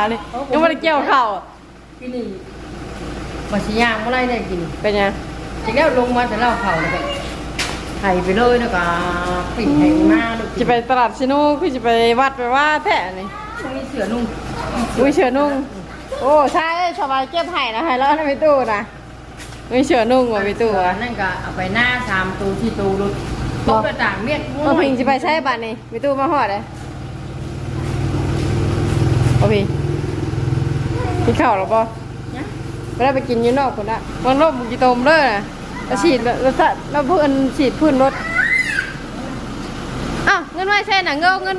านี่ยังไม่ได้เกี่ยวข้าวที่นี่มาชิยางเมื่อไรได้กินเป็นยังทีแล้วลงมาแต่เล่าเข่าเลยก็ไข่ไปเลยแล้วก็ปิดไข่มาลูกจะไปตลาดชิโน่คือจะไปวัดไปว่าแท้นี่มีเสือนุ่งอุ้ยเชือนุ่งโอ้ใช่สบายเก็บไห่นะไห่แล้วนะพี่ตู้นะอุ้ยเชือนุ่งว่ะพี่ตู้ตัวอะนั่นก็เอาไปหน้าสามตัวที่ตัวลูกตกกระต่างเมียดโอ้พิงจะไปใช้บัตรนี่พี่ตู้มาหอดเลยโอ้พิง กินข้าวหรอปะเนี่ยไม่ได้ไปกินอยูนอกคนละมันรบมุกิโตมเลยนะแล้วฉีดแล้วแล้วถ้าแล้วเพื่อนฉีดพื้นรถอ้าวเงินไว้ใช่หนังเงินเงิน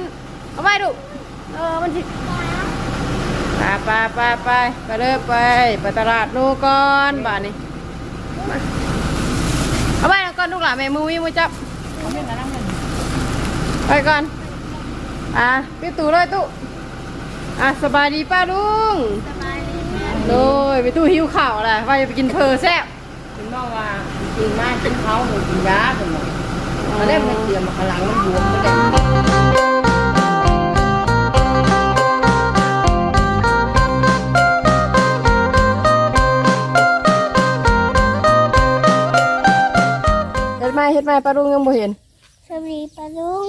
เอาไว้ดูเออมันฉีดไปไปไปไปไปเลยไปไปตลาดนูนก่อนบ้านนี้มาเอาไว้ก่อนลูกหลานแม่มือวิ่งมือจับเขาเป็นอะไรมันไปก่อนอะพี่ตู่เลยตู่อะสบายดีป้าลุงสบายดี โดยพี่ตู่หิวข่าวอะไรว่าจะไปกินเพอแซ่บคุณบอกว่ากินมากกินเขาหรือกินยากันหมดมาได้มันเสียมาขลังมันบวมไม่ได้เฮ็ดไหมเฮ็ดไหมป้าลุงยังบ่เห็นสวัสดีปะลุง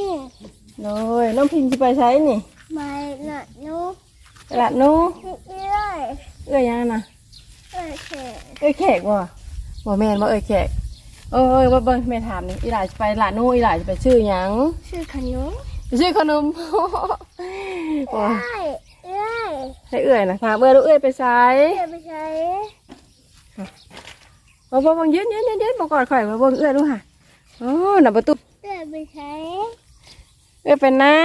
โดยน้องพิงจะไปใช้นี่มาหนักนุกตลาดนู้เรื่อย เอ้ยยังนะๆเอ้ยแขกเอ้ยแขกว่ะบ่แม่นบ่เอ้ยแขกเอ้ยว่าเบิ่งแม่ถามนี่อีหลาจะไปตลาดนู้อีหลาจะไปซื้อหยังชื่อขนมไปซื้อขนมโอ้ยเอ้ยเอ้ยให้เอ้ยนะถามเอ้ยลูกเอ้ยไปไสเอ้ยไปใช้บ่บ่เบิ่งยืนยืนยืนยืนบ่กอดข่อยบ่เบิ่งเอ้ยดูค่ะโอ้น่ะประตูเอ้ยไปใช้เอ้ยเป็นหน้า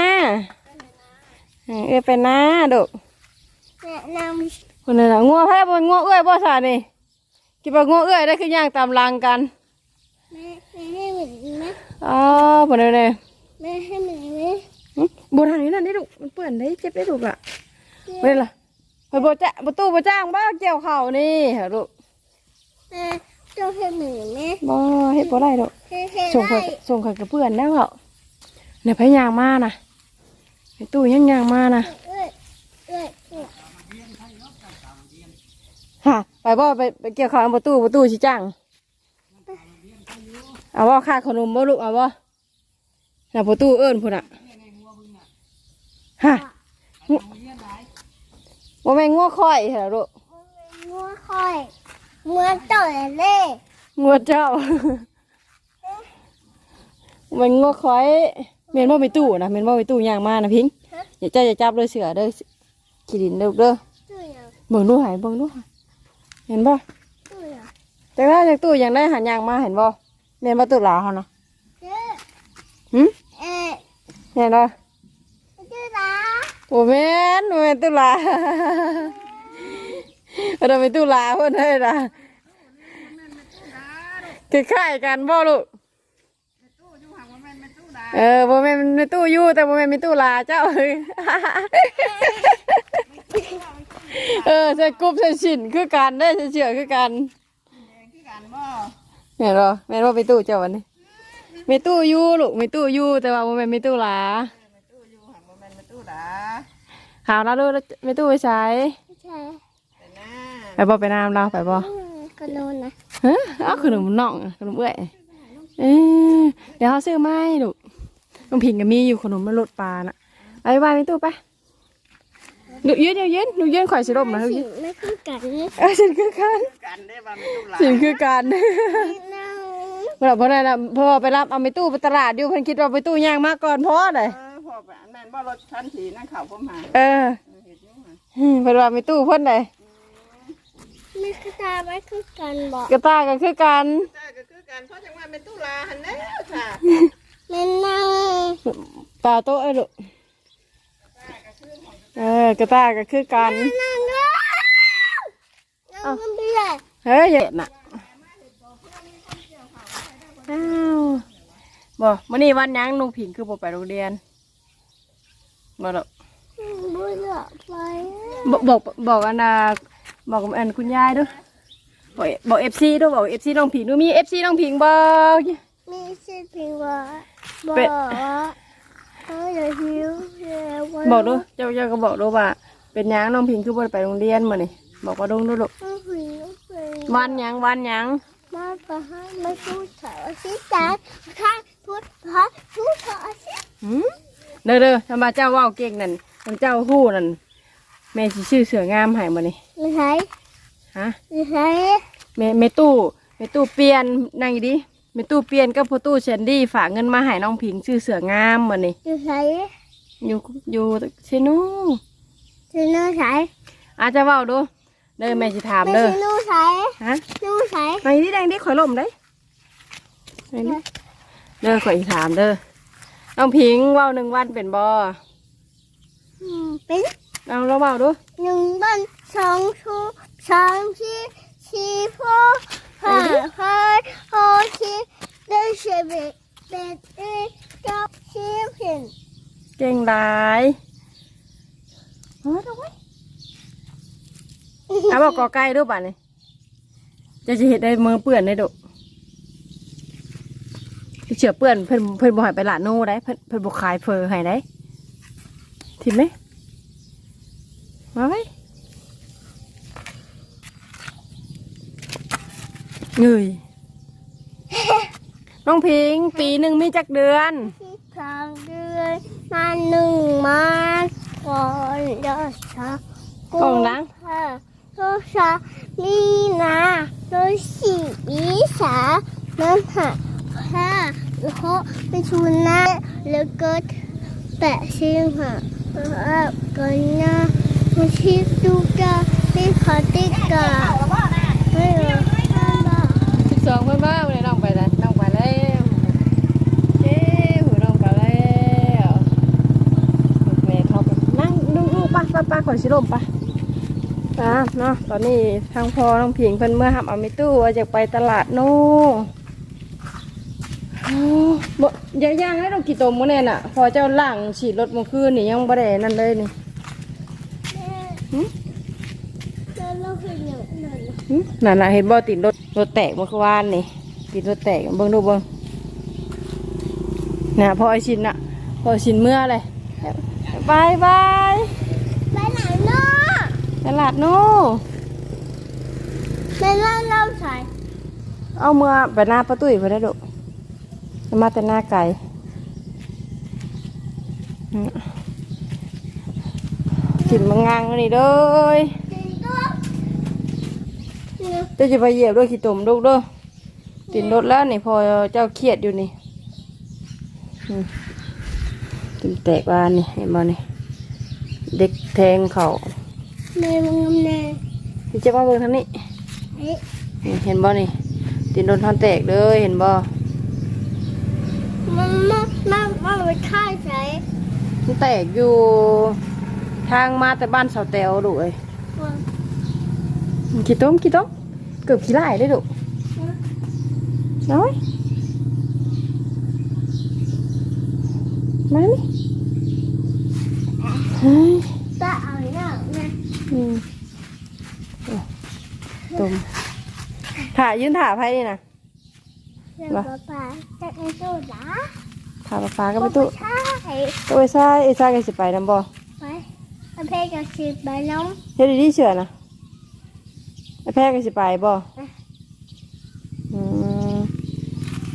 เอ้ยเป็นหน้าดุแนะน คนนั้นน่ะงัวแพ้บนงัวเอ้ยบ่ซานี่คิดว่างัวเอ้ยได้คือย่างตามรังกันำแม่แม่ให้เหมือนไหมอ๋อบ่ได้เลยแม่ให้เหมือนไหมหึบ่ทางนี้นั่นได้ดุมันเปื้อนได้เจ็บได้ดุล่ะบ่ได้ล่ะไปบ่จ้าประตูบ่จ้างบ่เกี่ยวข้าวนี่เหรอลูกแม่ต้องให้เหมือนไหมบ่เฮ็ดบ่ได้ดอกให้ให้ส่งได้ข่อยส่งข่อยกับเพื่อนแล้วเหรอเนี่ยพยายามมานะไอ้ตู้ยังยางมานะ เอ้ยเอ้ยเอ้ย ฮะไปบ่ไปไปเกี่ยวข้าวประตูประตูชิจังเอาว่าค่าขนมบ่ลูกเอาว่าน่ะประตูเอิ้นพุ่นอะฮะบ่แม่นงัวค่อยเหรอลูกงัวค่อยงัวต่อยเล่งัวเจ้าบ่แมันงัวค่อยแม่นบ่ไปตู้นะแม่นบ่ไปตู้ย่างมานะพิงอย่าเจ้าอย่าจับเลยเสือเด้อขี้ดินเด้อลูกเด้อตู้อย่างเบิ่งดูหายเบิ่งดูหาย เห็นบ่ตู้อย่างจากได้จากตู้ยังได้หันยางมาเห็นบ่เมนบ่ตู้หลาเขานะเอ้ยหึเอ้ยเห็นบ่ตู้ละโอ้แม่นบ่แม่นตู้หลาเราไปตู้หลาเพิ่นให้ล่ะคล้ายๆกันบ่ลูกเออบ่แม่นในตู้อยู่แต่บ่แม่นมีตู้หลาเจ้า เอ้ยเออใส่กรุ๊บใส่ชิ้นคือกันได้ใส่เชือกคือกันเห็นบ่แม่นว่าไปตู้เจ้าวันนี้มีตู้อยู่ลูกมีตู้อยู่แต่ว่าบ่แม่นมีตู้หลาหาวแล้วลูกแล้วมีตู้ไปใช้ไม่ใช่ไปบ่ไปน้ำเราไปบ่ก็โน่นนะฮะเอาขนมน่องขนมเอ้อยเอ้ยเดี๋ยวเขาซื้อมาให้ลูกน้องพิงก็มีอยู่ขนมมันรสปลาน่ะไปไปมีตู้ไป หนูยืนเดี๋ยวยืนหนูยืนข่อยสิลมมาลูกยืนไม่คือกันนะเออสินคือกันกันได้บ้างไม่ต้องหลาสินคือกันนั่งเพราะเพราะนั่นน่ะพอไปรับเอาไปตู้ไปตลาดอยู่เพิ่นคิดว่าไปตู้ย่างมาก่อนพอเลยเออพอไปอันนั้นบ่รถคันสีนั่งเข่าผมหาเออเออเห็นอยู่หาอืมเพิ่นว่าไปตู้เพิ่นเลยไม่คือตาไม่คือกันบอกกระตายก็คือกันใช่ก็คือการเพราะจังว่าเป็นตู้ลาหันแล้วค่ะไม่นั่งปลาโต๊ะไอ้ลูก เออกระตายก็คือกันนั่งแล้วนั่งมันเบื่อเฮ้ยเย็นน่ะอ้าวบ่มื้อนี้วันหยังลุงผิงคือบ่ไปโรงเรียนบ่ดอกเบื่อไปบอกบอกบอกอันน่ะบอกกับอันคุณยายด้วยบอกบอก FC ด้วยบอก FC น้องผิงดูมี FC น้องผิงบ่มีชื่อเพลงว่าบอ เป็กดว่าเขาจะหิวเร็วบอกดูเจ้าเจ้าก็บอกดูว่า เป็นหยังน้องพิงคือบ่ได้ไปโรงเรียนมื้อนี่บอกว่าดงดูลูกน้องผีน้องผีวันหยังวันหยังมาไปให้มาพูดถอสิจานข้าพูดพระพูดถอสิหืมเด้อเด้อถ้ามาเจ้าเว้าเก่งนั่นทำเจ้าฮู้นั่นแม่สิชื่อเสืองามให้มื้อนี่ไม่ใช่ฮะไม่ใช่แม่แม่ตู้แม่ตู้เปลี่ยนนั่งอยู่ดิ แม่ตู้เปลี่ยนกับพ่อตู้เชนดี้ฝากเงินมาให้น้องพิงชื่อเสืองามมื้อนี่ไม่ใช่อยู่อยู่เชนูคือน้องใช่อาจจะเว้าดูเด้อแม่สิถามไม่เด้อใช่น้องใช่ฮะน้องใช่ไปนี่แดงดิข่อยล่มได้ไปนี่เด้อข่อยสิถามเด้อน้องพิงเว้าหนึ่งวันเป็นบ่อืมเป็นเอาเราเว้าดูหนึ่งบ้านสองชูสามสี่สี่พ่อห้าห้าหกเจ็ดแป ดสิบเอ็ดเอ็ดเก้าสิบเอ็ดเก่งหลายเอาไว้เอาไว้เอาบอกกอไก่ดูป่ะนี่จะจะเห็นได้มือเปื่อนได้ดุเชือเปื่อนเพิ่นเพิ่นบ่ให้ไปหละโน่ได้เพิ่นเพิ่นบ่ขายเฟอร์ให้ได้ทิมไหมมาไว้เงย น้องพิง ปีหนึ่งมีจักเดือนที่สองเดือนมาหนึ่งมาก่อนเดือนสองกล่องล้างค่ะตัวสามมีนาตัวสี่อีสาน้ำหักห้าแล้วก็ไปชูนาแล้วก็แปะชิงค่ะแล้วก็นาผู้ชิดูกาที่เขาติกาไม่รู้ว่าสิบสองเพื่อนบ้าวันนี้น้องไปแล้วน้องไป แล้วเย้หูน้องไปแล้วแม่เขาไปนั่งดูดูป้าป้าป้าขอชิลมป้าป้าเนาะตอนนี้ทางพอน้องผิงเพิ่นเมื่อหับเอาไม่ตู้ว่าจะไปตลาดโน่โอ้บ่ยังยังให้เรากี่ตมมื้อแน่น่ะ พอเจ้าล่างฉีดรถเมื่อคืนนี่ยังบ่ได้นั่นเลยนี่หึแล้วเราเคยอย่างนั้นหึนั่นน่ะเห็นบ่ติดรถรถแตกเมื่อวานนี่ ติดรถแตกเบิ่งดูเบิ่งน่ะพอไอชินน่ะพอไอ้ชินเมื่อเลยบายบายไปไหนเนาะตลาดโน่ไปเล่าเล่าใส่เอาเมื่อไปหน้าประตูอีกไปได้ดุมาแต่หน้าไก่อืมกินมังงางนี่เด้ยจริงตัวเนี่ยเจ้าจะไปเหยียบด้วยขี้ตุ่มลูกเด้อ ติดรถแล้วนี่พอเจ้าเครียดอยู่นี่อืมติมแตกบานนี่เห็นบ่นี่เด็กแทงเขาแม่มึงทำแน่ที่จะมาเบิ่งทางนี้เห็นบ่นี่ติดรถทอนแตกเลยเห็นบ่มันมันมันมันไปฆ่าใส่มันแตกอยู่ทางมาแต่บ้านเสาแตวดุเอ้ยว่าขี้ต้มขี้ต้มเกือบขี้ไล่ได้ดุ น้อยมานี่เฮ้ยจะเอาอย่านะอืมโอ้ต้มถ่ายยืนถ่าไพ่นี่นะเรื่องป้าป้าจะไอ้โซดาถ่าปลาฟ้าก็ไปตู้ใช่ตัวไอ้ซ่าไอ้ซ่าก็สิไปนำบ่ไปไอ้เพกกับสิบใบน้องเฮ็ดดีเชื่อนะไอ้แพ้ก็สิไปบ่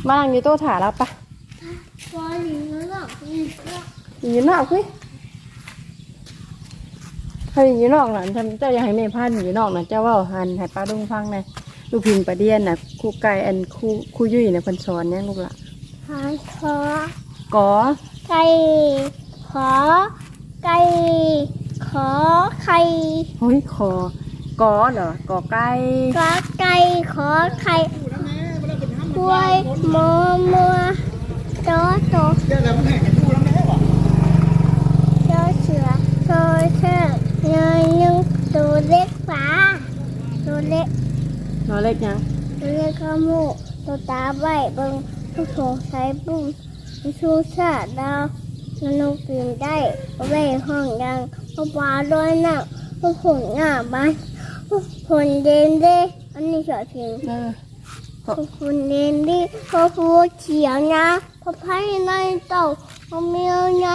มานั่งอยู่โต๊ะถ่าแล้วปะพอหนีแล้วหรอกนี่ก็อยู่นอกคุยเขาอยู่นอกน่ะฉันเจ้าอยากให้แม่พาอยู่นอกน่ะเจ้าเว่าหันให้ป้าดุงฟังหน่อยลูกพิงประเดียนน่ะครูไก่อันครูครูยุ่ยน่ะเพิ่นสอนเนี่ยลูกละหาขอกอไก่ขอไก่ขอไข่เฮ้ยคอกอเหรอกอไก่ขอไก่ขอไข่กล้ วยมอมัวโตโตโตเสือโตเชือกเงยนึ่งตัวเล็กฟ้าตัวเล็กนอเล็กยังตัวเล็กขมูกตัวตาใบเบิงผู้โถใช้บุ้งชูชาดาวนานุกินได้ไว้ห้องยังพอปลาด้วยหนักพอผลหน้าบ้านผลเดนเด้อันนี้เฉยเพียง เออพอคุณเน้นดิพอพูดเขียวนะพอไพ่ในเต่าพอเมียใน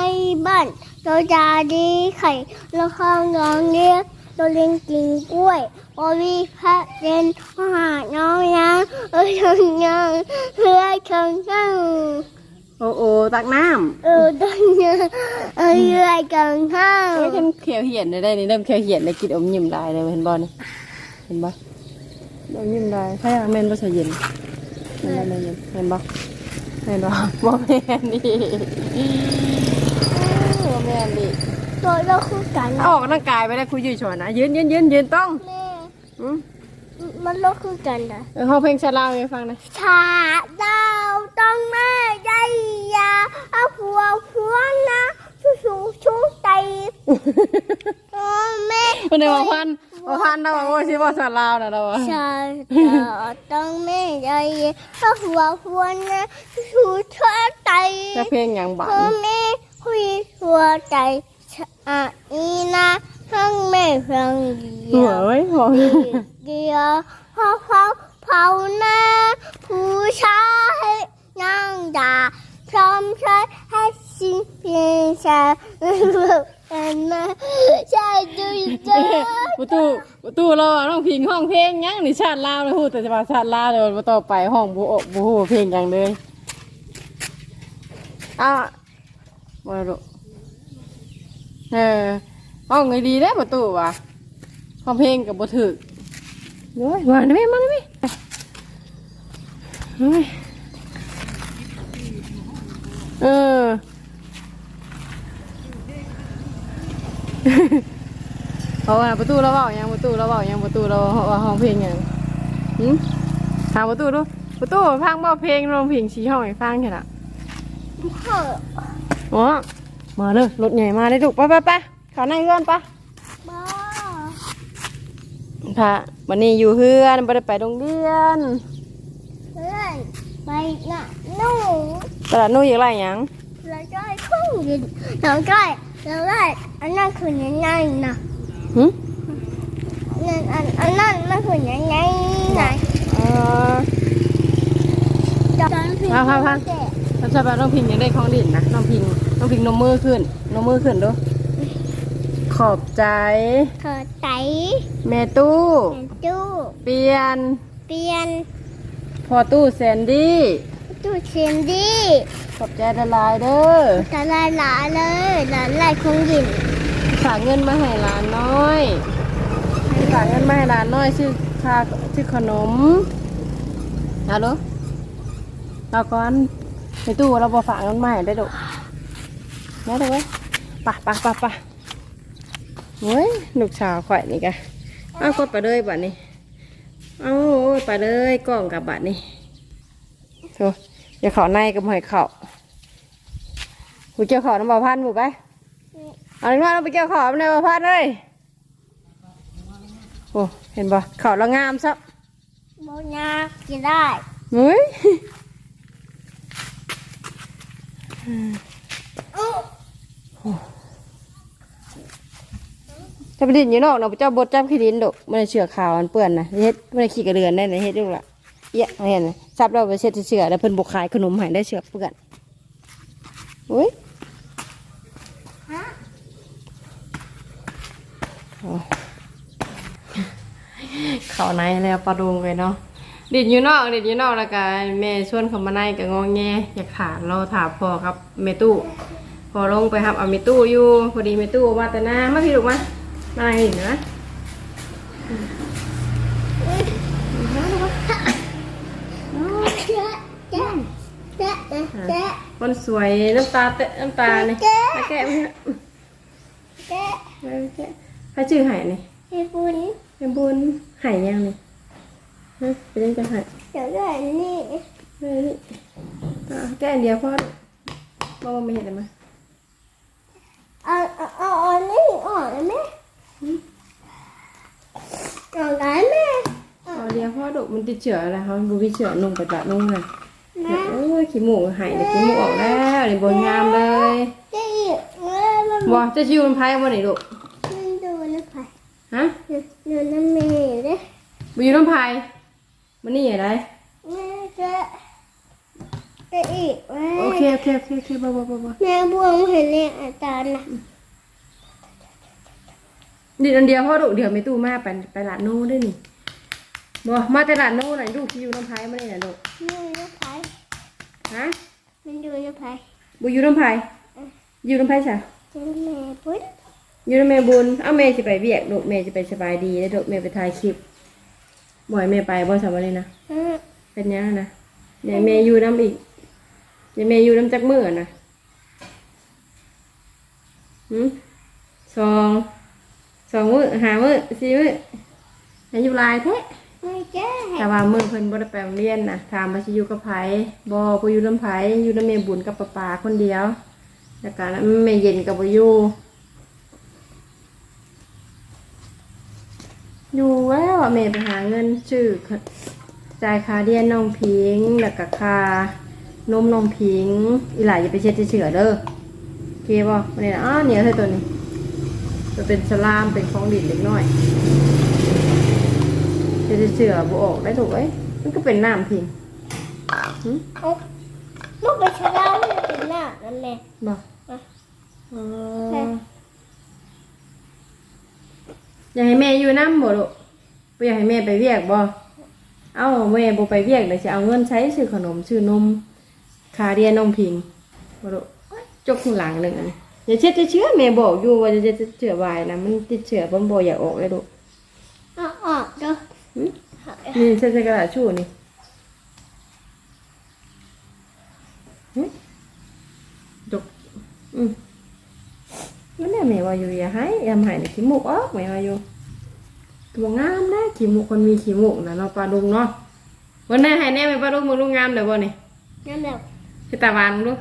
บ้านตัวจาดีไข่แล้วข้าวน้องเรียกตัวเลี้ยงกินกล้วยโอวีพระเรียนมหาน้องยังเอ้ยยังยังเพื่อคำสั่งโอ้โอ้ตักน้เออตัวยังเอ้ยเรื่อยกันข้าำวเอ้ยเริ่มเขียวเหียนได้ได้นี่เริ่มเขียวเหียนได้กินอมยิ้มลายเลยเห็นบ่นี่เห็นบ่อ มยิ้มลายใช่อะแม่นบ่ใช่เย็นเห็นบ่แม่นเย็นเห็นบ่เห็นบ่บ่แม่นดิบ่แม่นดิตัวเราคือกันเอาออกกำลังกายไปได้คุยอยู่ชอนนะยืนยืนยืนยืนต้องแม่อืมมันเราคือกันนะเออห้องเพลงชาลาวให้ฟังหนะชาดาวต้องแม่ใจยาเอาผัวผัวนะ ชูชูชูใจโอ้แม่คนเดียวพันว่าพันเราว่าชิว่าชาลาวนะเราว่าชาดาวต้องแม่ใจยาเอาผัวผัวนะชูชูชูใจจะเพลงอย่างบ้าพ่อนแม่คุยหัวใจชาอีนะทั้งแม่ฟังเดีหัยววเว้ยหัวเดียวเผาเผาเผาหน้าผู้ชายนั่งด่า พร้อมใช้ให้สิ่งเพียงชาเป็นนะใช่ดูจ้าประตูประตูเราอะน้องพิงห้องเพลงยังนี่ชาติลาวเลยพูดแต่จะมาชาติลาวเลยมาต่อไปห้องบูบูฮู้เพลงอย่างเลยอ้าวมาดูเออห้องไงดีได้ประตูว่ะห้องเพลงกับบ่ถึกเฮ้ยมาได้ไหมมาได้ไหม เฮ้ยเออ เอาอะประตูเราเปล่ายังประตูเราเปล่ายังประตูเราว่าห้องเพลงยังหืมถามประตูดูประตูพังบ่เพลงร้องเพลงชี้ห้องให้ฟังแค่น่ะอ๋อมาเลยรถใหญ่มาเลยลูกไปไปไปเขานั่งเพื่อนปะบ้าพระวันนี้อยู่เพื่อนไม่ได้ไปโรงเรียนเพื่อนไปน่ะหนู ตลาดนู่นอีกไรหยังเราจ้อยคุ้งยินเราจ้อยเราได้อันนั้นคือยังไงนะหืมนั่นอันอันนั้นมันคือยังไงนะเออจอนพิงพาพาพาเราจะไปน้องพิงยังได้ของดิ่นนะน้องพิงน้องพิงนมมือขึ้นนมมือขึ้นดูขอบใจเธอไตแม่ตู้เห็นตู้ เปลี่ยน เปลี่ยน พอตู้แซนดี้ ตู้เชนดี้ขอบใจละลายเด้อตาลายหลาเลยหลานลายคงหยินฝากเงินมาให้หลานน้อยฝากเงินมาให้หลานน้อยชื่อค่าชื่อขนมฮัลโหลเอาก่อนในตู้เราบอฝากเงินมาให้ได้ดอกมาเถอะเว้ยไปะปะปะปะเฮ้ยลูกสาวข่อยนี่กะเอากดไปเลยบัดนี้เอาโอ้ยไปเลยกล้องกับบัดนี้โธ่ อย่าเข่าในกับหอยเข่ากูเกี่ยวเข่าน้ำบาพันหมูไปเอาเลยว่าเราไปเกี่ยวขอบในประพัดเลยโอ้เห็นปะขาวเรางามซับโมยากกินได้เฮ้ยถ้าไปดินอยู่นอกเนาะเจ้าบดจับขี้ดินดอกไม่ได้เชือกขาวมันเปื้อนนะเฮ็ดไม่ได้ขี้กระเดือนได้นะเฮ็ดดูละเอี้ยเห็นไหม ซับเราไปเช็ดเชือกแล้วเพิ่นบกขายขนมหายได้เชือกเปื้อนอุ้ยเข้าในแล้วปลาดุงเลยเนาะดิดอยู่นอกดิดอยู่นอกแล้วก็แม่ชวนเขามาในก็งอแงอยากถามเราถามพ่อครับแม่ตู้พอลงไปครับเอาแม่ตู้อยู่พอดีแม่ตู้มาแต่หน้ามาพี่ลูกมามาอะไรอีกนะ แจ๊ะแจ๊ะแจ๊ะแจ๊ะ คนสวยน้ำตาเตะน้ำตาเนี่ยมาแกะมาแจ๊ะมาแกะพระชื่อไห่นี่ให้บุญเป็นบุญไห่ยังนี่ฮะเป็นยังจะไห่เดี๋ยวได้นี่เฮ้ยนี่อะแกะอันเดียวพ่อบอกว่าไม่เห็นเลยมั้ยเอาเอาเอาอันนี้ออกได้ไหมออกได้ไหมอ๋อเดียวพ่อดุมันติดเชื้ออะไรเขาดูวิเชื้อนุ่งกระดาษนุ่งเลย นะโอ้ยขี้หมูหายเลยขี้หมูออกแล้วนี่บนงามเลยจะอีกเมื่อมันบ่จะชิวมันไพ่บ่ไหนลูกมันดูนะไผ่ฮะดูน้ำเมย์เลยบ่อยู่น้ำไผ่มันนี่อะไรแม่จะจะอีกแม่โอเคโอเคโอเคโอเคบ่บ่บ่บ่แม่บวงเห็นเรียกอาจารย์นะดินอันเดียวพ่อดุเดี๋ยวไม่ตู้มาไปไปลาดโน่ได้นี่บ่มาแต่ลาดโน่หน่อยลูกที่อยู่น้ำพายมาได้น่ะลูกนี่ลูกไผ่ ฮะมันดูลูกไผ่บ่อยู่น้ำพายอยู่น้ำพายจ้ะจะแม่พุทธอยู่น้ำแม่บุญเอ้าแม่จะไปเวียกลูกแม่จะไปสบายดีแล้วลูกแม่ไปถ่ายคลิปบ่ให้แม่ไปบ่สามวันนี้นะอืมเป็นยังนะเดี๋ยวแม่อยู่น้ำอีกเดี๋ยวแม่อยู่น้ำจักมือนะหืมสองสองมือหามือสี่มืออายุหลายแท้ไม่ แต่ว่ามือเพิ่นบ่ได้ไปโรงเรียนนะถามว่าสิอยู่กับไผบ่บ่อยู่นำไผอยู่นำแม่บุญกับป้าปาคนเดียว แล้วก็แม่เย็นก็บ่อยู่อยู่แล้วอะแม่ไปหาเงินซื้อจ่ายค่าเรียนน้องพิงแล้วก็ค่านมน้องพิง อีหลายอย่าไปเช็ดเฉื่อเด้อโอเคบ่วันนี้นะอ้าเหนียวเท่ตัวนี้จะเป็นสลามเป็นของดินเล็กน้อย จะจะเสือบุออกได้ถูกไหมมันก็เป็นน้ำพิงหึเอาลูกไปชะลาไม่เป็นหน้านั่นแหละบอกอะอ๋อใช่อยากให้แม่อยู่น้ำบ่ลูกบ่อยากให้แม่ไปเวียกบ่เอ้าแม่บ่ไปเวียกเลยจะเอาเงินใช้ซื้อขนมซื้อนมคาเรียนนมพิงบ่ลูกจกข้างหลังหนึ่งอันนี้อย่าเช็ดจะเชื้อแม่บอกอยู่ว่าจะจะเชื้อวายนะมันติดเชื้อบ่บ่อยากออกเลยลูกเอาออกเด้อหึ นี่ใช้ใช้กระดาษชู่นี่หึจกอืมนั่นแหละแม่ว่าอยู่อย่าให้ยำใหายในขี้มูกออกแม่ว่าอยู่ตัวงามนะขี้มูกคนมีขี้มูกนะเนาะปลาดุงเนาะวันนี้ให้แน่ไปปลาดุงมึงลุงงามเลยบ่นี่นั่นแหละให้ตาหวานมึงดู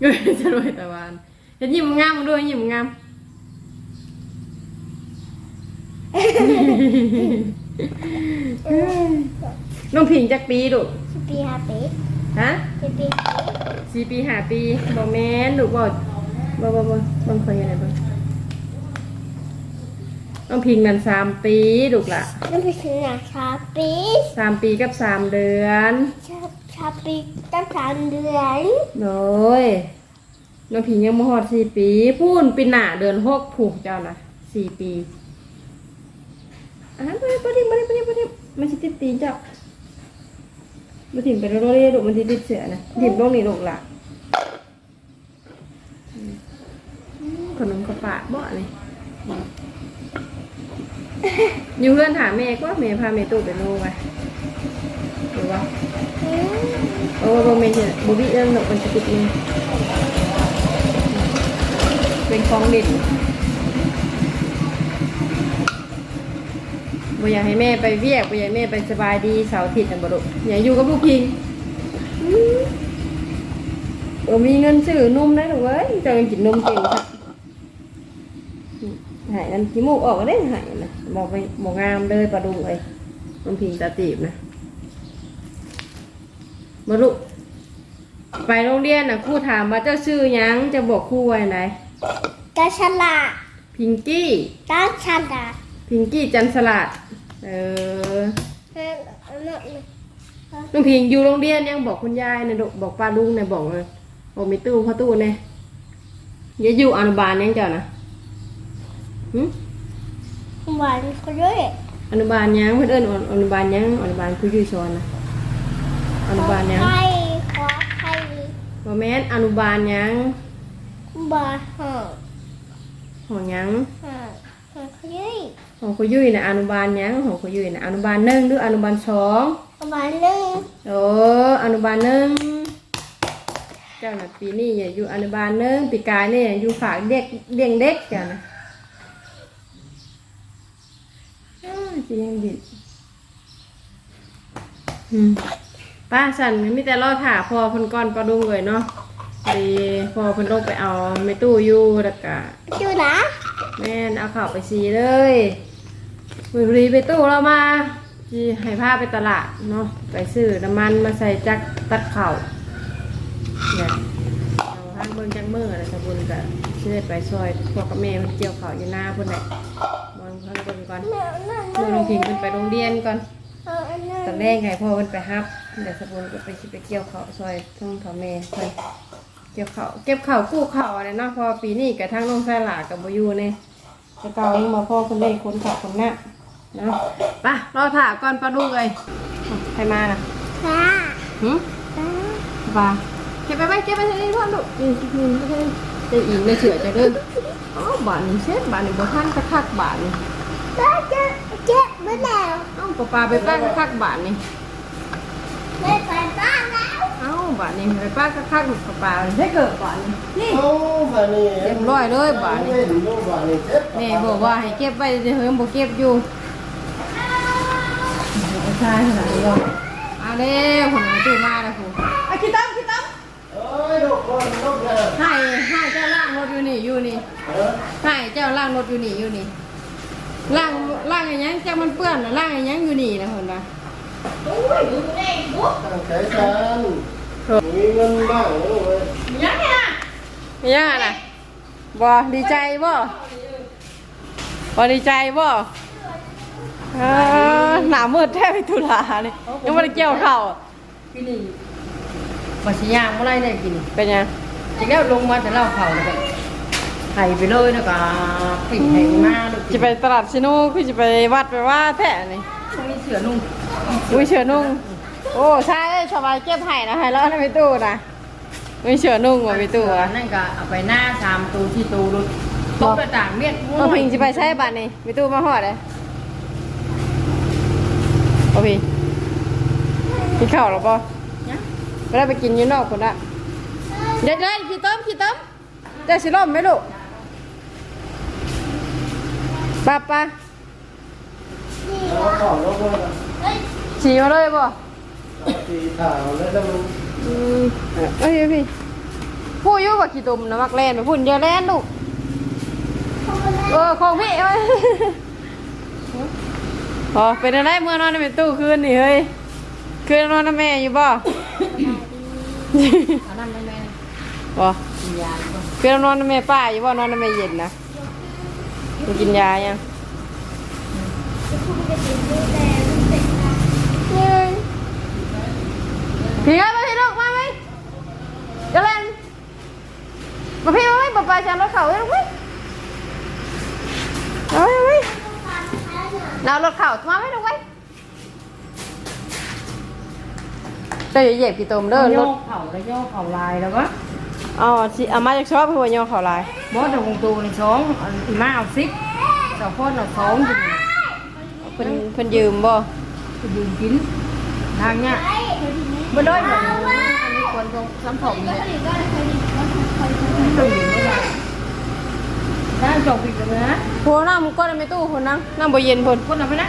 เฮ้ยจะรวยตาหวานเห็นยิ้มงามมึงดูให้ยิ้มงาม น้องผิงจักปีดุสิปีห้าปีฮะสิปีห้าปีสี่ปีห้าปีบ่แม่นดุบ่บ่บ่บ่บ่เคยอยู่ไหนบ่น้องพิงนั่นสามปีดุกละนั่นไปถึงหนักชาปีสามปีกับสามเดือนชาชาปีตั้งสามเดือนโดยน้องพิงยังบ่ฮอดสี่ปีพูนปีหน้าเดือนหกผูกเจ้านะสี่ปี อะไปไปดิไปดิไปดิไปดิมันสิติดตีนเจ้ามาถิ่มไปโรโรเล่ดุมันสิติดเสือนะถิ่มลงนี่ลูกละขนมกระปะบ่นี่อยู่เพื่อนถามแม่ก็แม่พาแม่ตู้ไปโลไปหรือว่าโอ้โบเมนต์บูบี้เอิ้นหนกเป็นสกิปนึงเป็นของเด็ด บ่อยากให้แม่ไปเวียกบ่อยากให้แม่ไปสบายดีเสาร์อาทิตย์นะบ่ลูกอยากอยู่กับลูกพิงอืมเออมีเงินซื้อนมได้หรอเว้ยเจะกินนมเก่งครับหายนั่นขี้มูกออกก็ได้หายนะบอกไปบอกงามเลยปลาดุงเลยนมพิงตาตีบนะมาลุไปโรงเรียนน่ะครูถามว่าเจ้าชื่อหยังจะบอกครูไว้ไหนตาฉลาดพิงกี้ตาฉลาด พิงกี้จันสลัดเออเออเออเออ น้องพิงอยู่โรงเรียนยังบอกคุณยายนะลูกบอกป้าลุงเนี่ยบอกเลยบอกมีตู้พ่อตู้เนี่ยอย่าอยู่อนุบาลยังเจ้านะหึหวานก็ด้วยอนุบาลยังเพื่อนเอิ้นอนุบาลยังอนุบาลคืออยู่ชอนนะอนุบาลยังไข่ขอไข่บ่แม่นอนุบาลยังบาห่อของยังห่อห่อขยุ้ย ของคุยุ้ยนะอนุบาลยังของคุยุ้ยนะอนุบาลหนึ่งหรืออนุบาลสองบาหนึ่งโอ้อนุบาลหนึ่งเจ้าน่ะปีนี้อย่าอยู่อนุบาลหนึ่งปีกายนี่อยู่ฝากเด็กเลี้ยงเด็กเจ้านะอ้าวจริงดิอืมป้าสันมีแต่รอถ่าพอเพิ่นก้อนปลาดุงเลยเนาะดีพอเพิ่นลงไปเอาไม่ตู้อยู่แล้วก็ดูนะ แม่นเอาข้าวไปซีเลย มือรีไปตู้เรามาที่ให้พาไปตลาดเนาะไปซื้อน้ำมันมาใส่จักรตัดเข้าเนี่ยเอาทางเบิ่งจังมืออะไรสบุญกะชื่อไปซอยพวกกับแม่มันเกี่ยวเข้าอยู่หน้าพุ่นแหละมองทางบิ่งก่อนแม่แม่อลงพิงขึ้นไปโรงเรียนก่อนตอนแรกไงพ่อเพิ่นไปฮับเดี๋ยวสบุญก็ไปสิไปเกี่ยวเข้าซอยทุ่งพ่อแม่เพิ่นเกี่ยวข้าเก็บเข้ากู้ข้าอะไรเนาะเพอปีนี้กะทั้งน้องสายหลากับบ่อยูเนี่ยแต่เก่ายังมาพ่อคนเล่คนขับคนหน้า นะไปรอถ่าก่อนปลาลูกเลยใครมาน่ะค่ะหืมค่ะปลาเก็บไปไปเก็บไปที่นี่พ่อลูกนี่นี่ไม่ใช่จะอิงในเสือจะเด้ออ๋อบาทนี่เช็ดบาทนี่บ่ท่านกระคักบาทนี่แล้วจะเจ็บเมื่อแล้วเอ้าปลาปลาไปป้ากระคักบาทนี่ไม่ไปบ้านแล้วเอ้าบาทนี่ไปป้ากระคักปลาปลาให้เกิดบาทนี่นี่เอาบานี่เรียบร้อยเลยบาทนี่เล่นอยู่บานี่เจ็บแม่บอกว่าให้เก็บไว้เดี๋ยวเฮิมบ่เก็บอยู่ เอาใช่ขนาดนี้ก็เอาเร็วคนมาตู้มาแล้วครูเอาคิดตั้มคิดตั้มเอ้ยลูกคนลูกเลยให้ให้เจ้าล่างรถอยู่นี่อยู่นี่เออให้เจ้าล่างรถอยู่นี่อยู่นี่ล่างล่างอย่างยังเจ้ามันเปื้อนน่ะล่างอย่างยังอยู่นี่นะคนละตั้งใจกันมีเงินบ้างลูกเอ้ยยังไงยังไงน่ะบ่ดีใจบ่บ่ดีใจบ่ เออหนามืดแทบไปทุลาเนี่ยยังไม่ได้เกี่ยวเข่ากินนี่มาสิยางเมื่อไรเนี่ยกินเป็นยังจริงแล้วลงมาแต่เล่าเขาแล้วก็ไข่ไปเลยนะก็ปิดไข่มาลูกจะไปตลาดชิโน่คือจะไปวัดไปว่าแท้นี่ช่วงนี้เสือนุ่งอุ้ยเชือนุ่ง โอ้ใช่สบายเก็บไห่นะไห่แล้วในไปตู้นะอุ้ยเชือนุ่งว่ะไปตู้อะนั่นก็เอาไปหน้าสามตูที่ตูดูโต๊ะต่างเมียดเอาพิงจะไปใช้บัตรนี่ไปตู้มาหอดเลย เอาพิงกินข้าวหรอปะไม่ได้ไปกินอยูนอกคนละเด็ดเลยขี้ต้มขี้ต้มเจะสิล่มไหมลูกป้าป้าแล้วก็แล้วก็ฉี่มาเลยป่ะตีขาวแล้วแล้วมันอืมเอ้ยพี่พูดอยุ่ว่าขี้ตุ่มนะมักแลนไปพูดเยอะแลนลูกเออของพี่เอ้ย พอเป็นอะไรเมื่อนอนในตู้คืนนี่เฮ้ยคืนนอนกับแม่อยู่บ่เอาน้ำแม่แม่บ่กินยาก็คืนนอนกับแม่ป้าอยู่บ่นอนกับแม่เย็นนะมึงกินยายังเฮ้ยพี่เอ้ยมาพี่ลูกมาไหมเดี๋ยวเล่นมาพี่มาไหมป๊าป๊าจะเอารถเข่าไว้ลูกไหมเอาไว้เอาไว้ เอารถเข่ามาไหมลูกไหมเดี๋ยวอย่าเหยียบกี่ตมเด้อโยรถกเข่าแล้วโยกเข่าลายแล้วก็อ๋อสิเอามาจากชอบหัวยอเขาลายบอสเดี๋ยวคงตูในสองอีมาเอาซิกสองคนเอาสองกินเพิ่นเพิ่นยืมบ่ไปยืนกินทางเนี้ยไม่ได้แบบอันนี้ควรตรงซ้ำผมเนี่ยตื่ นไม่ได้ถ้าจบอีกเลยนะโหน้ำก็ได้ไม่ตู้คนนั่งน้ำบ่เย็นเพิ่นคนเอาไปนะ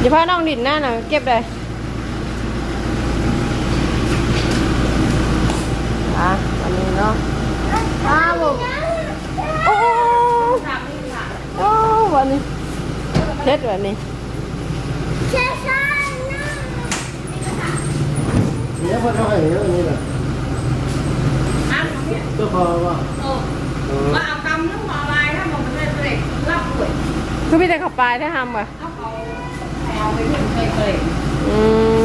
อย่าพาน้องดินหน้าน่ะเก็บได้อะอันนี้เนาะอ้าวผมโอ้โอ้วันนี้เฮ็ดวันนี้เชื่อฉันนะเนี่ยพอเท่าไหร่เนี่ยอันนี้แหละอะก็พอ ว่าโอ้มาเอากำนึกมาอะไรถ้ามองไปเลยเลยรับป่วยคือมีแต่ขับปลายถ้าทำอะเอาเขาเอาไปถึงเคยเคยอืม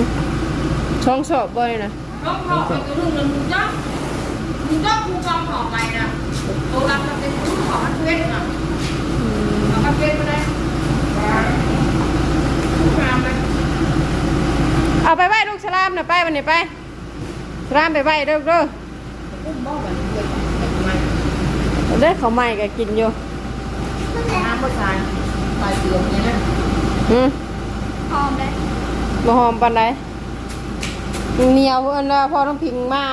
ช่องสอบบ่อยนะร้องขอบไปตัวนึงเลยมึงจ้องมึงจ้องกูกองขอไปนะตัวรับจะเป็นผู้ขอมันเพื่อนนะเอากระเพื่อนไปเลยงามเลยเอาไปไหว้ลูกสลามน่ะไปวันนี้ไปสลามไปไหว้เด้อเด้อ อุ้มบ้าแบบนี้เลยทำ ไมเด้อเขาใหม่ก็กินอยู่น้ำก็ทานใส่เกลือเนี่ยนะอืมหอมเลยบ่หอมปานใดเหนียวเพิ่นว่าพอต้องพิงมา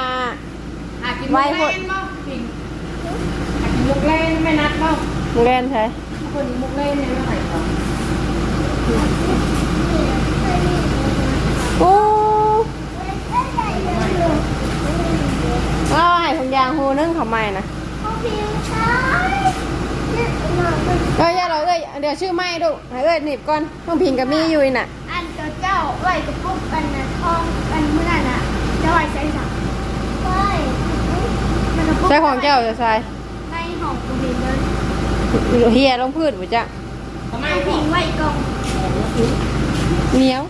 อากินมุกเล่นบ้างจริงอากินมุกเล่นไม่นัดบ้างมึงเล่นใช่คนนี้มุกเล่นเนี่ยไม่ไหวหรอกโอ้เอาให้ถุงยางหูนึงเขาใหม่นะ เขาพิมพ์ใช้เนี่ยหน่อยมันเอ้ยอย่าเราเอ้ยเดี๋ยวชื่อไม่ดูให้เอ้ยหนีบก่อนต้องพิงกับมีอยู่นี่น่ะ อันเจ้าเจ้าไหวกับพวกกันนะทองกันเมื่อนั้นน่ะจะไหวใส่สักไหวมันจะพวกใช้ของเจ้าจะใส่ในห้องกูพิมพ์เลยเฮียลงพืชบ่จ้ะทำไมไม่พ่อพิงไว้กล่องเหนียว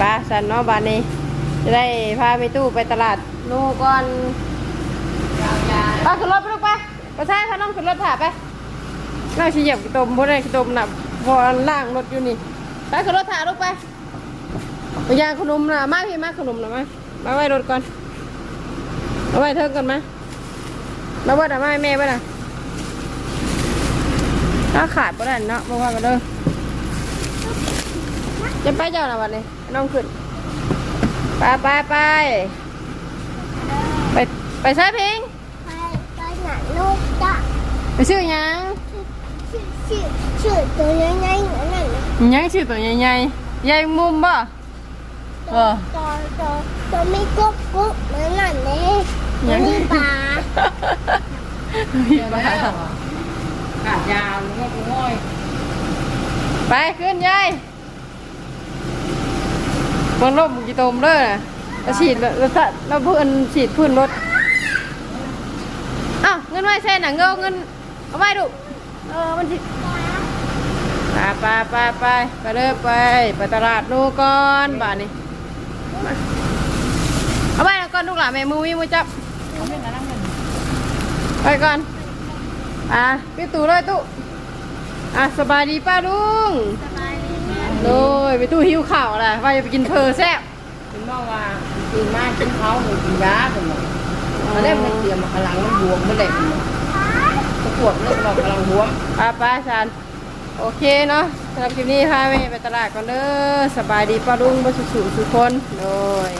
ปลาสันเนาะบานนี้จะได้พาไปตู้ไปตลาดโน่ก่อนยาวยา ไปขึ้นรถไปลูกไปไปใช่พาน้องขึ้นรถถ่าไปน่าชี้เหยียบขี้ตมพราะได้ขี้ตมน่ะพอล่างรถอยู่นี่ ไปขึ้นรถถ่าลูกไปไปยางขนมน่ะมาพี่มาขนมน่ะมามาไว้รถก่อนมาไว้เทิงก่อนมามาว่าแต่มาแม่ไว้น่ะถ้าขาดก็ได้เนาะมาว่ากันเด้อจะไปเจ้าหน่ะวันนี้น้องขึ้นไปไปไปไปไปใช้เพลง ลูกจ้ะไปซื้อหยังชื่อชื่อชื่อตัวยังไงนั่นน่ะยังชื่อตัวใหญ่ๆใหญ่มุมบ่เออตัวตัวตัวไม่กุ๊กกุ๊กเหมือนนั่นเลยมันมีปลามีปลาขาดยาวมันก็กูง่อยไปขึ้นยายบนรถบุกิโตมเลยนะแล้วฉีดแล้วแล้วถ้าแล้วเพื่อนฉีดพื้นรถ อ้าวเงินไว้แช่หนังเงาเงินเอาไว้ดูเออมันฉีดไปไปไปไปไปเลยไปไปตลาดนูก่อนบ้านนี้มาเอาไว้ก่อนลูกหลานแม่มือวิ่งมือจับเขาเป็นอะไรกันไปก่อนอะพี่ตู่เลยตู่อะสบายดีป้าลุงโดยไปตู่หิวข่าวแหละว่าจะไปกินเพอแซ่บคุณบอกว่ากินมากกินเขาหมูกินยาเป็นหมด มาเล่มมันเตรียมมาพลังมันบวมมันเด็กระกวดเรื่องบอกำลังบวมป้าป้าชันโอเคเนาะสำหรับคลิปนี้พาแม่ไปตลาดก่อนเด้อสบายดีป้าลุงบ่สุสุสุคนโดย